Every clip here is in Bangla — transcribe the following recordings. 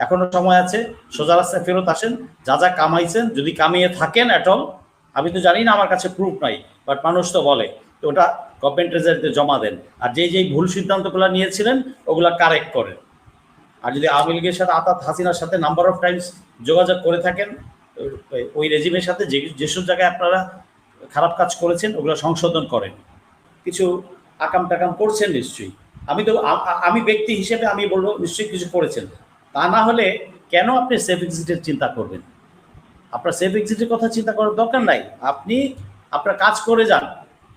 এখনও সময় আছে, সোজা রাস্তায় ফেরত আসেন, যা যা কামাইছেন, যদি কামিয়ে থাকেন অ্যাট অ্যাটল আমি তো জানি না, আমার কাছে প্রুফ নাই বাট মানুষ তো বলে, তো ওটা গভর্নমেন্ট ট্রেজারিতে জমা দেন। আর যেই যেই ভুল সিদ্ধান্তগুলো নিয়েছিলেন, ওগুলা কারেক্ট করেন। আর যদি আওয়ামী লীগের সাথে, আতাত হাসিনার সাথে নাম্বার অফ টাইমস যোগাযোগ করে থাকেন, ওই- রেজিমের সাথে যে যেসব জায়গায় আপনারা খারাপ কাজ করেছেন, ওগুলো সংশোধন করেন। কিছু আকাম টাকাম করছেন নিশ্চয়ই। আমি তো আমি ব্যক্তি হিসেবে আমি বলব, নিশ্চয়ই কিছু করেছেন। তা না হলে কেন আপনি সেফ এক্সিটের চিন্তা করবেন? আপনার সেফ এক্সিটের কথা চিন্তা করার দরকার নাই। আপনি আপনার কাজ করে যান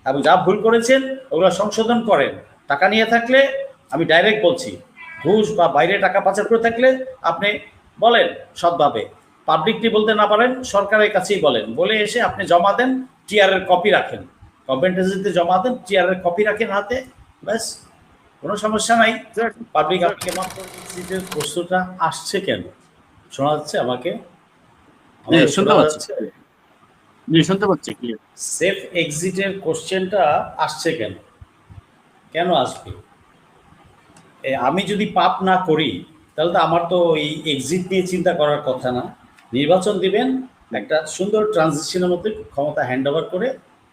এবং যা ভুল করেছেন ওগুলো সংশোধন করেন। টাকা নিয়ে থাকলে আমি ডাইরেক্ট বলছি, ঘুষ বা বাইরে টাকা পাচার করে থাকলে আপনি বলেন সৎভাবে। পাবলিকলি বলতে না পারেন, সরকারের কাছেই বলেন। বলে এসে আপনি জমা দেন টিআরের কপি রাখেন। এজেন্সিতে জমা দেন টিআরের কপি রাখেন হাতে, ব্যাস। কোনো সমস্যা নাই। পাবলিক আপনাকে মাফ করে দিচ্ছি যে প্রশ্নটা আসছে কেন? শোনা যাচ্ছে আমাকে? শুনতে পাচ্ছি। জি শুনতে পাচ্ছি ক্লিয়ার সেফ এক্সিটের কোশ্চেনটা আসছে কেন? কেন আসবে? আমি যদি পাপ না করি তাহলে তো আমার তো এই এক্সিট নিয়ে চিন্তা করার কথা না। নির্বাচন দিবেন একটা সুন্দর ট্রানজিশনের মধ্যে ক্ষমতা হ্যান্ড ওভার করে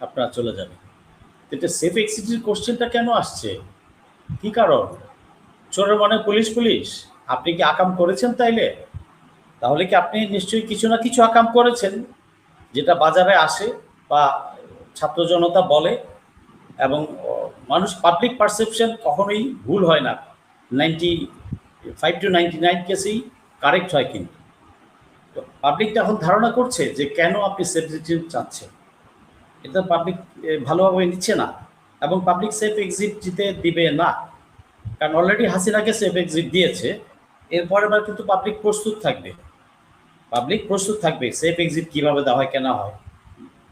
আপনারা চলে যাবেন। এটা সেফ এক্সিটের কোশ্চেনটা কেন আসছে? কি কারণ? চোরের মনে পুলিশ পুলিশ? আপনি কি আকাম করেছেন তাইলে? তাহলে কি আপনি নিশ্চয়ই কিছু না কিছু আকাম করেছেন, যেটা বাজারে আসে বা ছাত্র জনতা বলে এবং মানুষ পাবলিক পারসেপশন কখনোই ভুল হয় না। Ninety five to ninety nine কেসেই correct হয় কিন্তু। পাবলিকটা এখন ধারণা করছে যে কেন আপনি সেফ চাচ্ছেন? এটা পাবলিক ভালোভাবে নিচ্ছে না। এবং পাবলিক সেফ এক্সিট দিতে দিবে না। কারণ অলরেডি হাসিনাকে সেফ এক্সিট দিয়েছে। এরপরে এবার কিন্তু পাবলিক প্রস্তুত থাকবে। পাবলিক প্রস্তুত থাকবে সেফ এক্সিট কীভাবে দেওয়া হয়, কেনা হয়।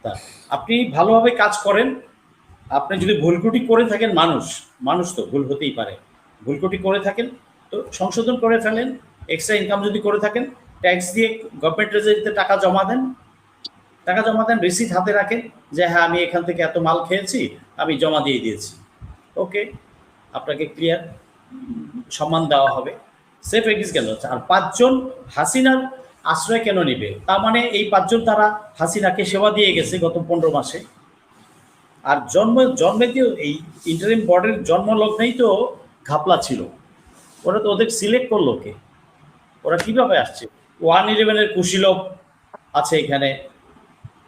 তা, আপনি ভালোভাবে কাজ করেন। আপনি যদি ভুলকুটি করে থাকেন, মানুষ মানুষ তো ভুল হতেই পারে। ভুলকুটি করে থাকেন, তো সংশোধন করে ফেলেন এক্সট্রা ইনকাম যদি করে থাকেন ট্যাক্স দিয়ে গভর্নমেন্ট রেজারিতে টাকা জমা দেন। টাকা জমা দেন রিসিট হাতে রাখেন যে হ্যাঁ আমি এখান থেকে এত মাল খেয়েছি আমি জমা দিয়ে দিয়েছি। ওকে আপনাকে ক্লিয়ার সম্মান দেওয়া হবে। সেফ এক্সিট কেন? আর পাঁচজন হাসিনার আশ্রয় কেন নিবে? তার মানে এই পাঁচজন তারা হাসিনাকে সেবা দিয়ে গেছে গত পনেরো মাসে। আর জন্ম, জন্মেতেও এই ইন্টারিম বোর্ডের জন্মলগ্নেই তো ঘাপলা ছিল। ওরা তো ওদের সিলেক্ট করল কে? ওরা কীভাবে আসছে? ওয়ান ইলেভেনের কুশীলভ আছে এখানে।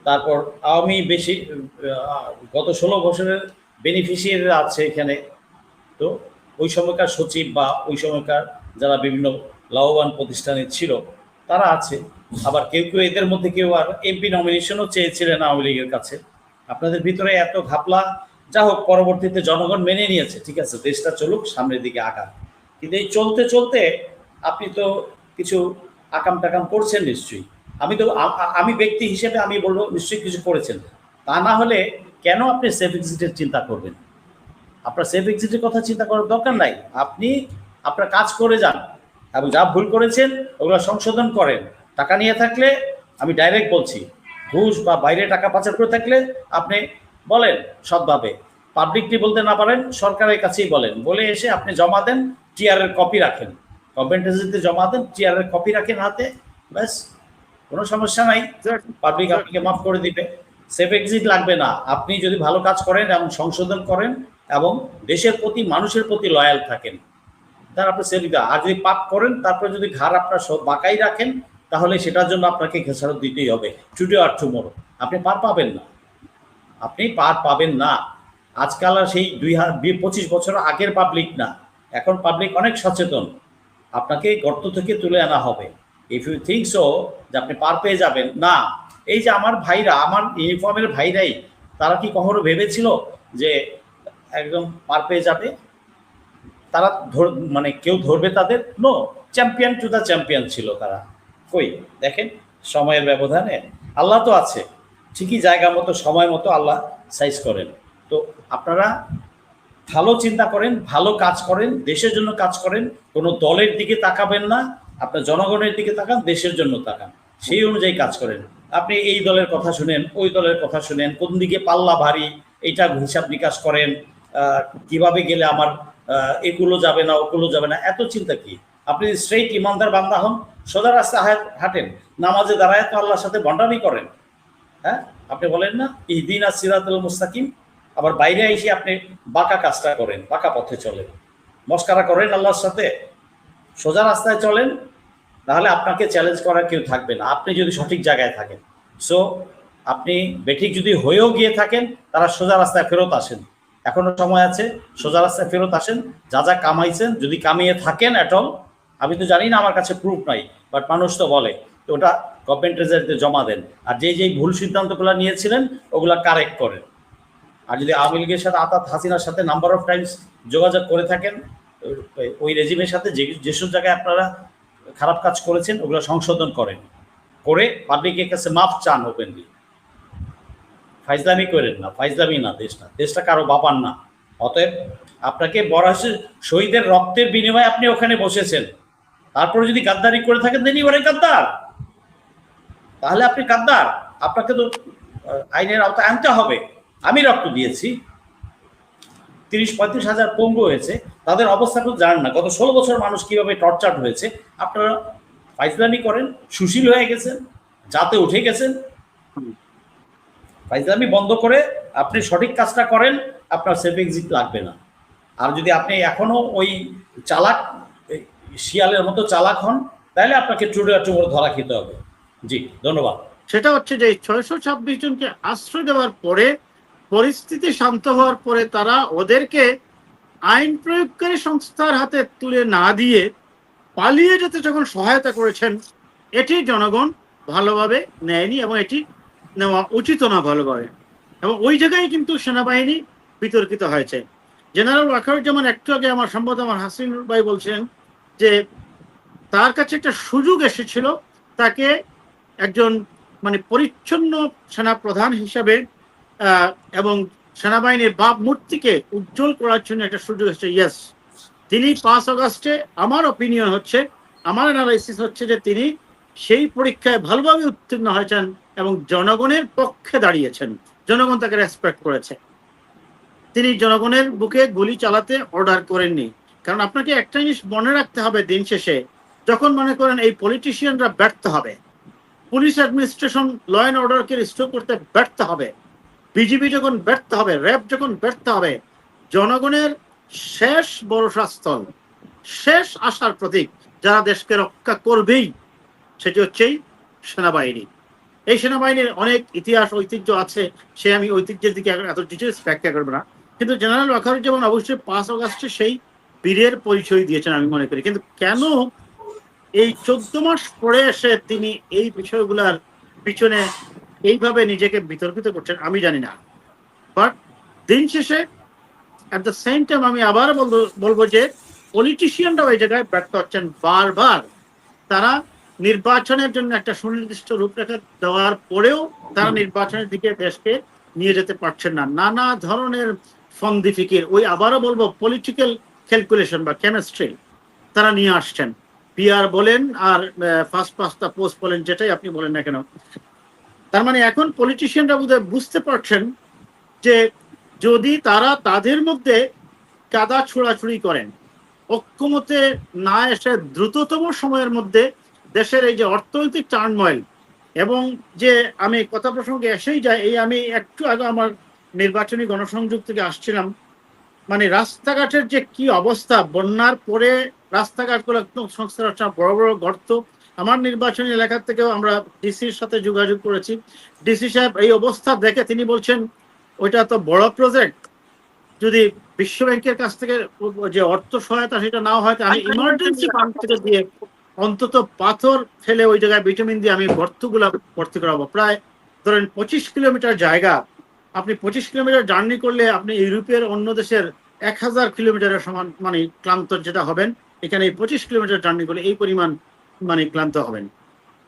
তারপর আওয়ামী বেশি গত ষোলো বছরের বেনিফিশিয়ারি আছে এখানে। তো ওই সময়কার সচিব বা ওই সময়কার যারা বিভিন্ন লাভবান প্রতিষ্ঠানে ছিল, তারা আছে। আবার কেউ কেউ এদের মধ্যে কেউ আর এমপি নমিনেশনও চেয়েছিলেন আওয়ামী লীগের কাছে। আপনাদের ভিতরে এত ঘাপলা, যা হোক, পরবর্তীতে জনগণ মেনে নিয়েছে। ঠিক আছে, দেশটা চলুক, সামনের দিকে আঁকা কিন্তু এই চলতে চলতে আপনি তো কিছু আকাম টাকাম করছেন নিশ্চয়ই। আমি তো আমি ব্যক্তি হিসেবে আমি বলব নিশ্চয়ই কিছু করেছেন। তা না হলে কেন আপনি সেফ এক্সিটের চিন্তা করবেন? আপনার সেফ এক্সিটের কথা চিন্তা করার দরকার নাই। আপনি আপনার কাজ করে যান এবং যা ভুল করেছেন ওগুলো সংশোধন করেন। টাকা নিয়ে থাকলে আমি ডাইরেক্ট বলছি। ঘুষ বা বাইরে টাকা পাচার করে থাকলে আপনি বলেন সৎভাবে। পাবলিকলি বলতে না পারেন, সরকারের কাছেই বলেন। বলে এসে আপনি জমা দেন টিআরের কপি রাখেন। গভর্নমেন্ট এজেন্সিতে জমা দেন টিআরের কপি রাখেন হাতে, ব্যাস। কোনো সমস্যা নাই। পাবলিক আপনাকে মাফ করে দিবে। সেফ এক্সিট লাগবে না। আপনি যদি ভালো কাজ করেন এবং সংশোধন করেন এবং দেশের প্রতি, মানুষের প্রতি লয়াল থাকেন তার আপনি সেফ আর যদি পাপ করেন, তারপরে যদি ঘাড় আপনার সব বাঁকাই রাখেন, তাহলে সেটার জন্য আপনাকে খেসারত দিতেই হবে। টুডে আর টুমোরো আপনি পার পাবেন না। আপনি পার পাবেন না। আজকাল আর সেই দুই হাজার পঁচিশ বছর আগের পাবলিক না। এখন পাবলিক অনেক সচেতন। আপনাকে গর্ত থেকে তুলে আনা হবে। ইফ ইউ থিঙ্ক সো যে আপনি পার পেয়ে যাবেন, না। এই যে আমার ভাইরা, আমার ইউনিফর্মের ভাইরাই, তারা কি কখনো ভেবেছিল যে একদম পার পেয়ে যাবে? তারা মানে কেউ ধরবে তাদের? No champion to the champion ছিল তারা। কই? দেখেন, সময়ের ব্যবধানে। আল্লাহ তো আছে। ঠিকই জায়গা মতো, সময় মতো আল্লাহ সাইজ করেন। তো আপনারা ভালো চিন্তা করেন, ভালো কাজ করেন, দেশের জন্য কাজ করেন, কোনো দলের দিকে তাকাবেন না। আপনার জনগণের দিকে তাকান, দেশের জন্য তাকান। সেই অনুযায়ী কাজ করেন। আপনি এই দলের কথা শুনেন, ওই দলের কথা শুনেন, কোন দিকে পাল্লা ভারী এটা হিসাব নিকাশ করেন কীভাবে গেলে আমার এগুলো যাবে না, ওগুলো যাবে না, এত চিন্তা কি? আপনি স্ট্রেইট ইমানদার বান্দা হন, সোজা রাস্তা হাঁট- হাঁটেন, নামাজে দাঁড়ায় তো আল্লাহর সাথে বন্ডামি করেন। হ্যাঁ? আপনি বলেন না ইদিন আর সিরাতুল মুস্তাকিম। আবার বাইরে এসে আপনি বাঁকা কাজটা করেন, বাঁকা পথে চলেন। মস্কারা করেন আল্লাহর সাথে, সোজা রাস্তায় চলেন তাহলে আপনাকে চ্যালেঞ্জ করার কেউ থাকবে না। আপনি যদি সঠিক জায়গায় থাকেন। সো আপনি বেঠিক যদি হয়েও গিয়ে থাকেন, তারা সোজা রাস্তায় ফেরত আসেন। এখনও সময় আছে, সোজা রাস্তায় ফেরত আসেন। যা যা কামাইছেন, যদি কামিয়ে থাকেন অ্যাট অল আমি তো জানি না, আমার কাছে প্রুফ নাই বাট মানুষ তো বলে তো ওটা গভর্নমেন্ট ট্রেজারিতে জমা দেন। আর যে যেই ভুল সিদ্ধান্তগুলো নিয়েছিলেন, ওগুলো কারেক্ট করেন। আর যদি আওয়ামী লীগের সাথে, আতাত হাসিনার সাথে নাম্বার অফ টাইমস যোগাযোগ করে থাকেন, ওই রেজিমের সাথে যে যেসব জায়গায় আপনারা খারাপ কাজ করেছেন, ওগুলো সংশোধন করেন। করে পাবলিকের কাছে মাফ চান ওপেনলি। ফাইজলামি করেন না, ফাইজলামি না দেশটা দেশটা কারও বাবার না। অতএব আপনাকে বরাস শহীদের রক্তের বিনিময়ে আপনি ওখানে বসেছেন। তারপরে যদি গাদ্দারি করে থাকেন দেনি ওরে গাদ্দার। তাহলে আপনি গাদ্দার। আপনাকে তো আইনের আওতায় আনতে হবে। আমি রক্ত দিয়েছি। তিরিশ, পঁয়ত্রিশ হাজার পঙ্গু হয়েছে, তাদের অবস্থা তো জানেন না। গত ষোলো বছর মানুষ কীভাবে টর্চার হয়েছে, আপনারা ফাইজলামি করেন, সুশীল হয়ে গেছেন যাতে উঠে গেছেন। ফাইজলামি বন্ধ করে আপনি সঠিক কাজটা করেন, আপনার সেফ এক্সিট লাগবে না। আর যদি আপনি এখনও ওই চালাক শিয়ালের মতো চালাক হন, তাহলে আপনাকে টুডে টুমোর ধরা খেতে হবে। জি, ধন্যবাদ। সেটা হচ্ছে যে ছয়শো ছাব্বিশ জনকে আশ্রয় দেওয়ার পরে পরিস্থিতি শান্ত হওয়ার পরে তারা ওদেরকে আইন প্রয়োগকারী সংস্থার হাতে তুলে না দিয়ে পালিয়ে যেতে যখন সহায়তা করেছেন, এটি জনগণ ভালোভাবে নেয়নি এবং এটি নেওয়া উচিত না ভালোভাবে এবং ওই জায়গায় কিন্তু সেনাবাহিনী বিতর্কিত হয়েছে। জেনারেল ওয়াকারুজ্জামান একটু আগে আমার সম্ভবত আমার হাসিন ভাই বলছেন যে, তার কাছে একটা সুযোগ এসেছিল, তাকে একজন মানে পরিচ্ছন্ন সেনা প্রধান হিসাবে এবং সেনাবাহিনীর বাপ মূর্তিকে উজ্জ্বল করার জন্য একটা সুযোগ এসেছে ইয়েস তিনি পাঁচ অগস্টে আমার অপিনিয়ন হচ্ছে, আমার অ্যানালাইসিস হচ্ছে যে তিনি সেই পরীক্ষায় ভালোভাবে উত্তীর্ণ হয়েছেন এবং জনগণের পক্ষে দাঁড়িয়েছেন। জনগণ তাকে রেসপেক্ট করেছে। তিনি জনগণের বুকে গুলি চালাতে অর্ডার করেননি। কারণ আপনাকে একটা জিনিস মনে রাখতে হবে দিন শেষে, যখন মনে করেন এই পলিটিশিয়ানরা ব্যর্থ হবে, পুলিশ অ্যাডমিনিস্ট্রেশন ল অ্যান্ড অর্ডারকে রিস্টোর করতে ব্যর্থ হবে বিজিবি যখন ব্যর্থ হবে, র্যাব যখন ব্যর্থ হবে, জনগণের শেষ ভরসাস্থল শেষ আশার প্রতীক যারা দেশকে রক্ষা করবেই, সেটি হচ্ছেই সেনাবাহিনী। এই সেনাবাহিনীর অনেক ইতিহাস, ঐতিহ্য আছে, সে আমি ঐতিহ্যের দিকে এত ডিটেলস ব্যাখ্যা করব না। কিন্তু জেনারেল ওয়াকারুজ্জামান অবশ্যই পাঁচ অগাস্টে সেই বীরের পরিচয় দিয়েছেন আমি মনে করি। কিন্তু কেন এই চোদ্দ মাস পরে এসে তিনি এই বিষয়গুলার পিছনে এইভাবে নিজেকে বিতর্কিত করছেন, আমি জানি না। বাট দিন শেষে অ্যাট দ্য সেম টাইম আমি আবার বলব যে পলিটিশিয়ানরাও এই জায়গায় ব্যর্থ হচ্ছেন বারবার। তারা নির্বাচনের জন্য একটা সুনির্দিষ্ট রূপরেখা দেওয়ার পরেও তারা নির্বাচনের দিকে দেশকে নিয়ে যেতে পারছেন না। নানা ধরনের ফন্দি ফিকির ওই আবারও বলব পলিটিক্যাল ক্যালকুলেশন বা কেমিস্ট্রি তারা নিয়ে আসছেন। পিআর বলেন আর ফার্স্ট পাস্তা পোস্ট বলেন, যেটাই আপনি বলেন না কেন। তার মানে এখন পলিটিশিয়ানরা বোধহয় বুঝতে পারছেন যে যদি তারা তাদের মধ্যে কাদা ছোড়াছুড়ি করেন, ঐক্যমতে না এসে দ্রুততম সময়ের মধ্যে দেশের এই যে অর্থনৈতিক টার্নময়েল এবং যে আমি কথা প্রসঙ্গে এসেই যাই, এই আমি একটু আগে আমার নির্বাচনী গণসংযোগ থেকে আসছিলাম মানে রাস্তাঘাটের যে কি অবস্থা, বন্যার পরে রাস্তাঘাটগুলো একদম সংস্কার বড় বড় গর্ত আমার নির্বাচনী এলাকা থেকেও আমরা ডিসির সাথে যোগাযোগ করেছি। ডিসি সাহেব এই অবস্থা দেখে তিনি বলছেন ওইটা তো বড় প্রজেক্ট যদি বিশ্ব ব্যাংকের কাছ থেকে যে অর্থ সহায়তা সেটা নাও হয় আমি ইমার্জেন্সি ফান্ড থেকে দিয়ে অন্তত পাথর ফেলে ওই জায়গায় ভিটামিন দিয়ে আমি গর্তগুলা ভর্তি করাবো। প্রায় ধরেন পঁচিশ কিলোমিটার জায়গা। আপনি পঁচিশ কিলোমিটার জার্নি করলে আপনি ইউরোপের অন্য দেশের এক হাজার কিলোমিটারের সমান মানে ক্লান্ত যেটা হবেন এখানে এই পঁচিশ কিলোমিটার জার্নি করলে এই পরিমাণ মানে ক্লান্ত হবেন।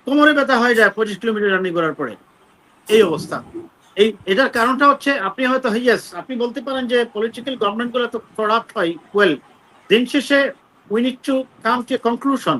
কোমরে ব্যথা হয়ে যায় পঁচিশ কিলোমিটার জার্নি করার পরে। এই অবস্থা। এই, এটার কারণটা হচ্ছে আপনি হয়তো ইয়েস আপনি বলতে পারেন যে পলিটিক্যাল গভর্নমেন্টগুলো তো প্রোডাক্ট হয় ওয়েল দিন শেষে we need to come to conclusion